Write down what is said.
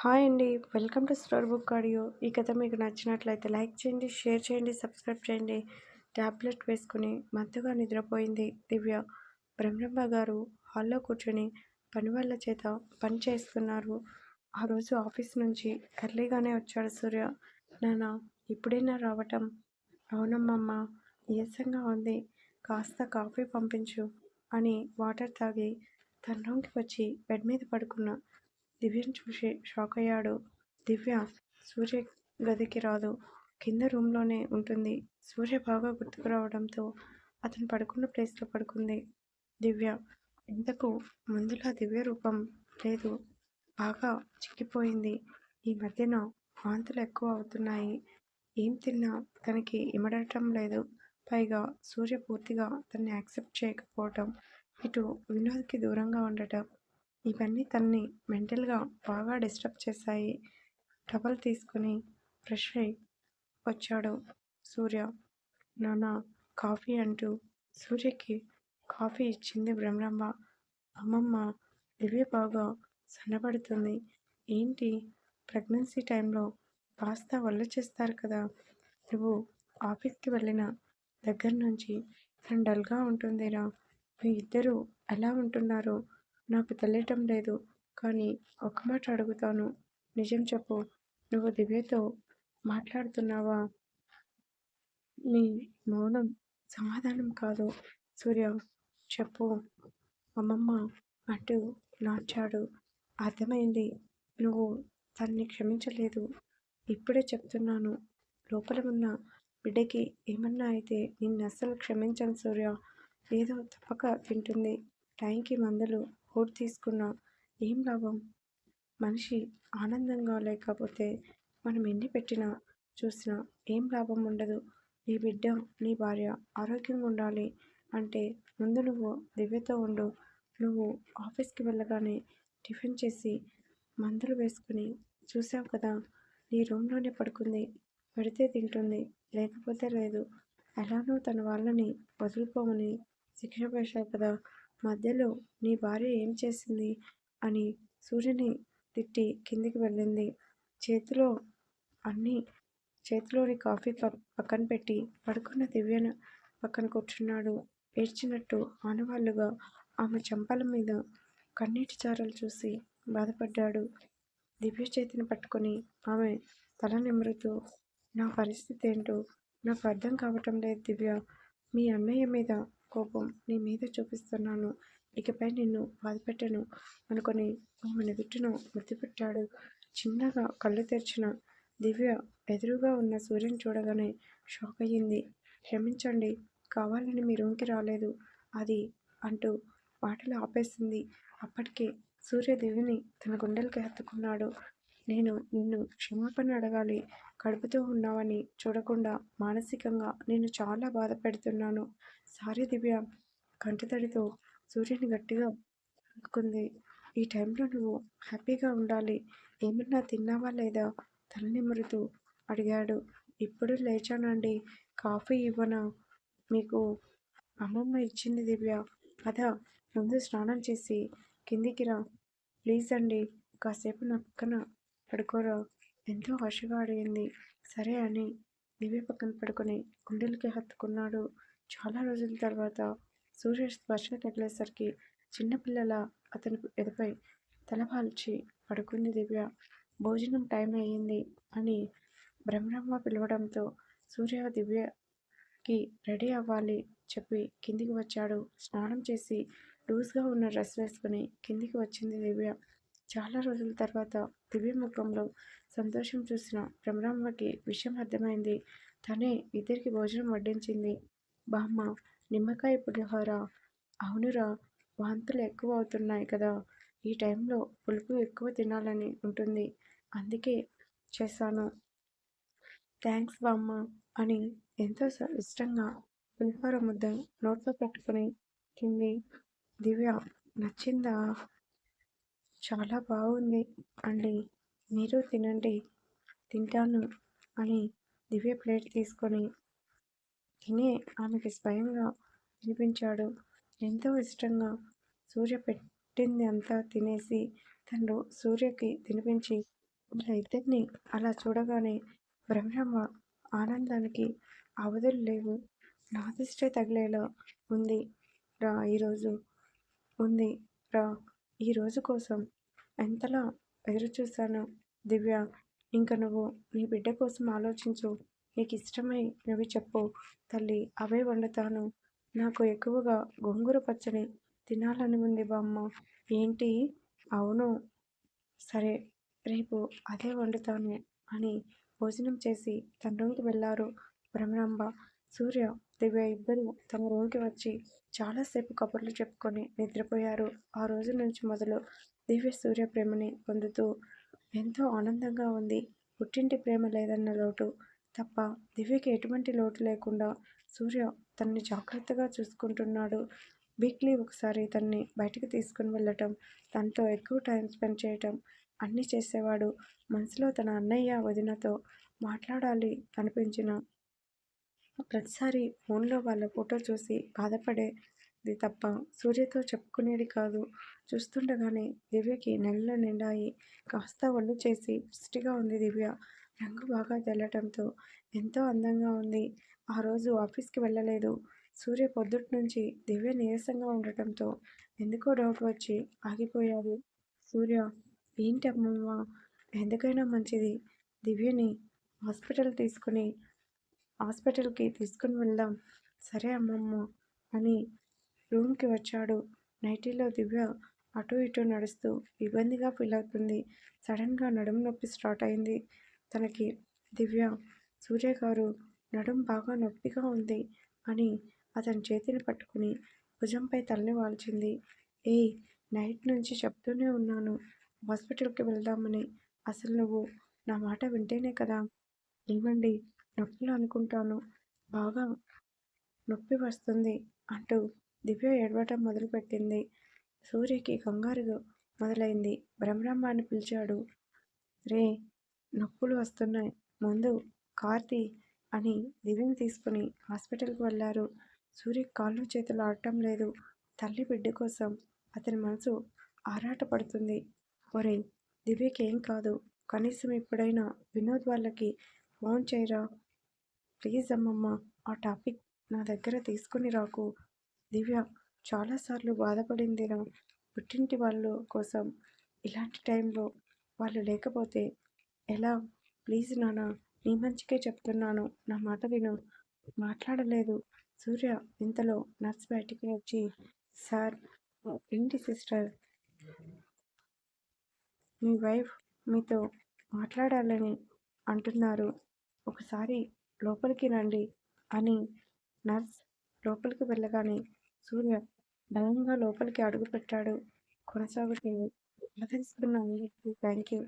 Hi అండి. Welcome to store book audio. ఈ కథ మీకు నచ్చినట్లయితే లైక్ చేయండి షేర్ చేయండి సబ్స్క్రైబ్ చేయండి. ట్యాబ్లెట్ వేసుకుని మత్తుగా నిద్రపోయింది దివ్య. బ్రహ్మరమ్మ గారు హాల్లో కూర్చొని పని వాళ్ళ చేత పని చేస్తున్నారు. ఆ రోజు ఆఫీస్ నుంచి ఎర్లీగానే వచ్చాడు సూర్య. నాన్న ఇప్పుడైనా రావటం? అవునమ్మమ్మ నీరసంగా ఉంది. కాస్త కాఫీ పంపించు అని వాటర్ తాగి తన రూమ్కి వచ్చి బెడ్ మీద పడుకున్నా. దివ్యను చూసి షాక్ అయ్యాడు. దివ్య సూర్య గదికి రాదు. కింద రూమ్లోనే ఉంటుంది. సూర్య బాగా గుర్తుకు రావడంతో అతను పడుకున్న ప్లేస్లో పడుకుంది. దివ్య ఇంతకు ముందులా దివ్య రూపం లేదు. బాగా చిక్కిపోయింది. ఈ మధ్యన వాంతులు ఎక్కువ అవుతున్నాయి. ఏం తిన్నా తనకి ఇమడటం లేదు. పైగా సూర్య పూర్తిగా తనని యాక్సెప్ట్ చేయకపోవటం ఇటు వినోద్కి దూరంగా ఉండటం ఇవన్నీ తనని మెంటల్గా బాగా డిస్టర్బ్ చేశాయి. డబల్ తీసుకుని ఫ్రెష్ అయి వచ్చాడు సూర్య. నాన్న కాఫీ అంటూ సూర్యకి కాఫీ ఇచ్చింది బ్రహ్మరమ్మ అమ్మమ్మ దివ్య బాగా సన్నబడుతుంది. ఏంటి? ప్రెగ్నెన్సీ టైంలో కాస్త వల్ల చేస్తారు కదా. నువ్వు ఆఫీస్కి వెళ్ళిన దగ్గర నుంచి తను డల్గా ఉంటుందిరా? మీ ఇద్దరు ఎలా ఉంటున్నారు? నాకు తెలియటం లేదు. కానీ ఒక మాట అడుగుతాను. నిజం చెప్పు. నువ్వు దివ్యతో మాట్లాడుతున్నావా? నీ మౌనం సమాధానం కాదు. సూర్య చెప్పు. అమ్మమ్మ అంటూ నాచాడు అర్థమైంది. నువ్వు తన్ని క్షమించలేదు. ఇప్పుడే చెప్తున్నాను. లోపల ఉన్న బిడ్డకి ఏమన్నా అయితే నిన్ను అస్సలు క్షమించను సూర్య. ఏదో తప్పక తింటుంది. టైంకి మందులు ఓటు తీసుకున్నా ఏం లాభం? మనిషి ఆనందంగా లేకపోతే మనం ఎన్ని పెట్టినా చూసినా ఏం లాభం ఉండదు. నీ బిడ్డ నీ భార్య ఆరోగ్యంగా ఉండాలి అంటే ముందు నువ్వు దివ్యతో ఉండు. నువ్వు ఆఫీస్కి వెళ్ళగానే టిఫిన్ చేసి మందులు వేసుకుని చూసావు కదా నీ రూమ్లోనే పడుకుంది. పెడితే తింటుంది లేకపోతే లేదు. ఎలానో తన వాళ్ళని వదులుకోమని శిక్ష వేశావు కదా మధ్యలో నీ భార్య ఏం చేసింది? అని సూర్యుని తిట్టి కిందికి వెళ్ళింది. చేతిలో అన్ని చేతిలోని కాఫీ కప్ పక్కన పెట్టి పడుకున్న దివ్యను పక్కన కూర్చున్నాడు. ఏడ్చినట్టు ఆనవాళ్ళుగా ఆమె చెంపల మీద కన్నీటి చారలు చూసి బాధపడ్డాడు. దివ్య చేతిని పట్టుకొని ఆమె తల నిమురుతూ నా పరిస్థితి ఏంటో నాకు అర్థం కావటం లేదు దివ్య. మీ అన్నయ్య మీద కోపం నీ మీద చూపిస్తున్నాను. ఇకపై నిన్ను బాధపెట్టను. అనుకొని ఆమె విట్టును మృతిపెట్టాడు. చిన్నగా కళ్ళు తెరిచిన దివ్య ఎదురుగా ఉన్న సూర్యుని చూడగానే షాక్ అయ్యింది. క్షమించండి కావాలని మీ రూమ్కి రాలేదు. అది అంటూ మాటలు ఆపేసింది. అప్పటికే సూర్య దివ్యని తన గుండెలకి హత్తుకున్నాడు. నేను నిన్ను క్షమాపణ అడగాలి. కడుపుతూ ఉన్నావని చూడకుండా మానసికంగా నేను చాలా బాధ పెడుతున్నాను. సారీ దివ్య. కంటితడితో సూర్యుని గట్టిగా అనుకుంది ఈ టైంలో నువ్వు హ్యాపీగా ఉండాలి. ఏమన్నా తిన్నావా లేదా? తలనిమురుతూ అడిగాడు. ఇప్పుడు లేచానండి. కాఫీ ఇవ్వనా? మీకు అమ్మమ్మ ఇచ్చింది దివ్య. అదా ముందు స్నానం చేసి కిందికి రా. ప్లీజ్ అండి. కాసేపు నా పక్కన పడుకోరా? ఎంతో ఆశగా అడిగింది. సరే అని దివ్య పక్కన పడుకొని గుండెలకి హత్తుకున్నాడు. చాలా రోజుల తర్వాత సూర్య స్పర్శన తగిలేసరికి చిన్నపిల్లల అతని ఎదుపై తలపాల్చి పడుకుంది దివ్య. భోజనం టైం అయ్యింది అని బ్రహ్మరమ్మ పిలవడంతో సూర్య దివ్యకి రెడీ అవ్వాలి చెప్పి కిందికి వచ్చాడు. స్నానం చేసి లూజ్గా ఉన్న డ్రెస్ వేసుకుని కిందికి వచ్చింది దివ్య. చాలా రోజుల తర్వాత దివ్య ముఖంలో సంతోషం చూసిన బ్రహ్మరమ్మకి విషయం అర్థమైంది. తనే ఇద్దరికి భోజనం వడ్డించింది. బామ్మ నిమ్మకాయ పులిహోర. అవునురా వాంతులు ఎక్కువ అవుతున్నాయి కదా. ఈ టైంలో పులుపు ఎక్కువ తినాలని ఉంటుంది. అందుకే చేశాను. థ్యాంక్స్ బామ్మ అని ఎంతో ఇష్టంగా పులిహోర ముద్ద నోట్లో పెట్టుకుని తింది. దివ్య నచ్చిందా? చాలా బాగుంది అండి. మీరు తినండి. తింటాను అని దివ్య ప్లేట్ తీసుకొని తినే ఆమెకి స్వయంగా తినిపించాడు ఎంతో ఇష్టంగా సూర్య పెట్టింది అంతా తినేసి తను సూర్యకి తినిపించి వాళ్ళ ఇద్దరిని అలా చూడగానే బ్రహ్మ ఆనందానికి అవధులు లేవు. నా దిష్టే తగిలేలా ఉంది రా ఈరోజు. ఉంది రా ఈ రోజు కోసం ఎంతలా ఎదురుచూశాను దివ్య. ఇంక నువ్వు నీ బిడ్డ కోసం ఆలోచించు. నీకు ఇష్టమై నువ్వు చెప్పు. తల్లి అవే వండుతాను. నాకు ఎక్కువగా గోంగూర పచ్చడి తినాలని ఉంది బామ్మ ఏంటి? అవును. సరే రేపు అదే వండుతాను అని భోజనం చేసి తన రూమ్కి వెళ్ళారు భ్రమరాంబ సూర్య దివ్య ఇద్దరు తమ రూమ్కి వచ్చి చాలాసేపు కబుర్లు చెప్పుకొని నిద్రపోయారు. ఆ రోజు నుంచి మొదలు దివ్య సూర్య ప్రేమని పొందుతూ ఎంతో ఆనందంగా ఉంది. పుట్టింటి ప్రేమ లేదన్న లోటు తప్ప దివ్యకి ఎటువంటి లోటు లేకుండా సూర్య తనని జాగ్రత్తగా చూసుకుంటున్నాడు. వీక్లీ ఒకసారి తన్ని బయటకు తీసుకుని వెళ్ళటం తనతో ఎక్కువ టైం స్పెండ్ చేయటం అన్నీ చేసేవాడు. మనసులో తన అన్నయ్య వదినతో మాట్లాడాలి అనిపించిన ప్రతిసారి ఫోన్లో వాళ్ళ ఫోటో చూసి బాధపడేది తప్ప సూర్యతో చెప్పుకునేది కాదు. చూస్తుండగానే దివ్యకి నెలలు నిండాయి. కాస్త ఒళ్ళు చేసి పుష్టిగా ఉంది దివ్య. రంగు బాగా తెల్లటంతో ఎంతో అందంగా ఉంది. ఆ రోజు ఆఫీస్కి వెళ్ళలేదు. సూర్య పొద్దుటి నుంచి దివ్య నీరసంగా ఉండటంతో ఎందుకో డౌట్ వచ్చి ఆగిపోయాడు. సూర్య ఏంటమ్మమ్మ ఎందుకైనా మంచిది. దివ్యని హాస్పిటల్ తీసుకుని హాస్పిటల్కి తీసుకుని వెళ్దాం. సరే అమ్మమ్మ అని రూమ్కి వచ్చాడు. నైటీలో దివ్య అటు ఇటు నడుస్తూ ఇబ్బందిగా ఫీల్ అవుతుంది. సడన్గా నడుము నొప్పి స్టార్ట్ అయింది. తనకి దివ్య సూర్య గారు నడుం బాగా నొప్పిగా ఉంది అని అతని చేతిని పట్టుకుని భుజంపై తల్లి వాల్చింది. ఏయ్ నైట్ నుంచి చెప్తూనే ఉన్నాను. హాస్పిటల్కి వెళ్దామని. అసలు నువ్వు నా మాట వింటేనే కదా. ఏమండి? నొప్పులు అనుకుంటాను. బాగా నొప్పి వస్తుంది అంటూ దివ్య ఏడవటం మొదలుపెట్టింది. సూర్యకి కంగారు మొదలైంది. బ్రహ్మరమ్మ అని పిలిచాడు. రే నొప్పులు వస్తున్నాయి. ముందు కార్తీ అని దివ్యని తీసుకుని హాస్పిటల్కి వెళ్ళారు. సూర్య కాళ్ళు చేతులు ఆడటం లేదు. తల్లి బిడ్డ కోసం అతని మనసు ఆరాటపడుతుంది. ఒరే దివ్యకి ఏం కాదు. కనీసం ఎప్పుడైనా వినోద్ వాళ్ళకి ఫోన్ చేయరా? ప్లీజ్ అమ్మమ్మ ఆ టాపిక్ నా దగ్గర తీసుకుని రాకు. దివ్య చాలాసార్లు బాధపడిందిరా పుట్టింటి వాళ్ళ కోసం ఇలాంటి టైంలో వాళ్ళు లేకపోతే ఎలా? ప్లీజ్ నాన్న నీ మంచికే చెప్తున్నాను. నా మాట విను. మాట్లాడలేదు. సూర్య ఇంతలో నర్స్ బయటికి వచ్చి సార్ ఇంటి సిస్టర్ మీ వైఫ్ మీతో మాట్లాడాలని అంటున్నారు. ఒకసారి లోపలికి రండి అని నర్స్ లోపలికి వెళ్ళగానే సూర్య భయంగా లోపలికి అడుగుపెట్టాడు. కొనసాగుతుంది. ఆదరిస్తున్న థ్యాంక్ యూ